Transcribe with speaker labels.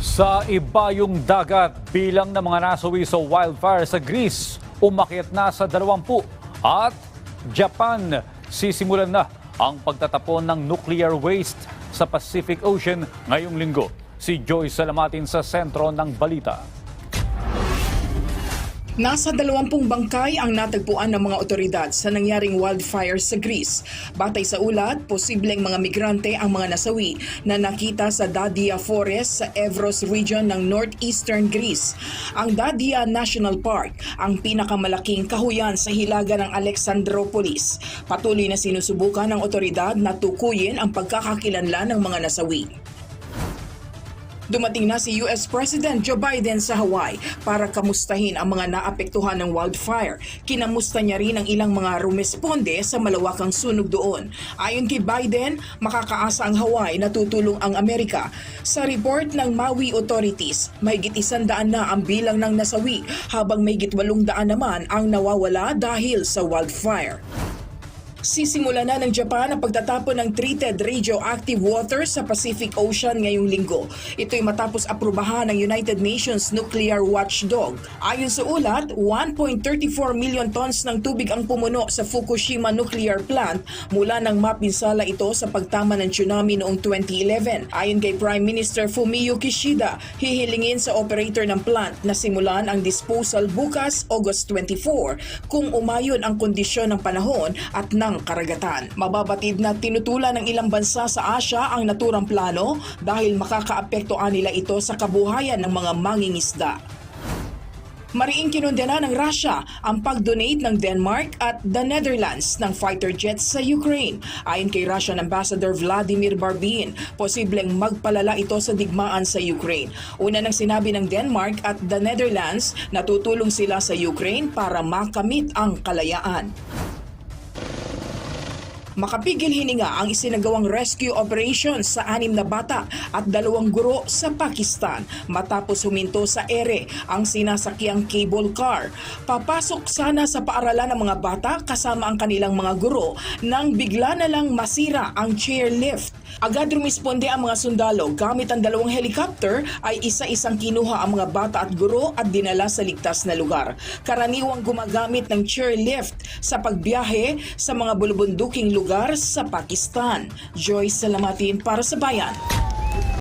Speaker 1: Sa ibayong dagat, bilang ng mga nasawi sa wildfire sa Greece, umakyat na sa 20 at Japan sisimulan na ang pagtatapon ng nuclear waste sa Pacific Ocean ngayong linggo. Si Joy Salamatin sa sentro ng balita.
Speaker 2: Nasa dalawampung bangkay ang natagpuan ng mga otoridad sa nangyaring wildfire sa Greece. Batay sa ulat, posibleng mga migrante ang mga nasawi na nakita sa Dadia Forest sa Evros region ng northeastern Greece. Ang Dadia National Park ang pinakamalaking kahuyan sa hilaga ng Alexandropolis. Patuloy na sinusubukan ng otoridad na tukuyin ang pagkakakilanlan ng mga nasawi. Dumating na si US President Joe Biden sa Hawaii para kamustahin ang mga naapektuhan ng wildfire. Kinamusta niya rin ang ilang mga rumesponde sa malawakang sunog doon. Ayon kay Biden, makakaasa ang Hawaii na tutulong ang Amerika. Sa report ng Maui authorities, mahigit isandaan na ang bilang ng nasawi habang mahigit walong daan naman ang nawawala dahil sa wildfire. Sisimula na ng Japan ang pagtatapon ng treated radioactive water sa Pacific Ocean ngayong linggo. Ito'y matapos aprubahan ng United Nations Nuclear Watchdog. Ayon sa ulat, 1.34 million tons ng tubig ang pumuno sa Fukushima Nuclear Plant mula nang mapinsala ito sa pagtama ng tsunami noong 2011. Ayon kay Prime Minister Fumio Kishida, hihilingin sa operator ng plant na simulan ang disposal bukas August 24 kung umayon ang kondisyon ng panahon at ng karagatan. Mababatid na tinutulan ng ilang bansa sa Asya ang naturang plano dahil makakaapektoan nila ito sa kabuhayan ng mga mangingisda. Mariing kinondena ng Russia ang pag-donate ng Denmark at the Netherlands ng fighter jets sa Ukraine. Ayon kay Russian Ambassador Vladimir Barbin, posibleng magpalala ito sa digmaan sa Ukraine. Una nang sinabi ng Denmark at the Netherlands na tutulong sila sa Ukraine para makamit ang kalayaan. Makapigil hininga ang isinagawang rescue operation sa anim na bata at dalawang guro sa Pakistan matapos huminto sa ere ang sinasakyang cable car. Papasok sana sa paaralan ng mga bata kasama ang kanilang mga guro nang bigla na lang masira ang chairlift. Agad rumisponde ang mga sundalo gamit ang dalawang helicopter ay isa-isang kinuha ang mga bata at guro at dinala sa ligtas na lugar. Karaniwang gumagamit ng chairlift sa pagbiyahe sa mga bulubunduking lugar sa Pakistan. Joy Salamatin para sa Bayan.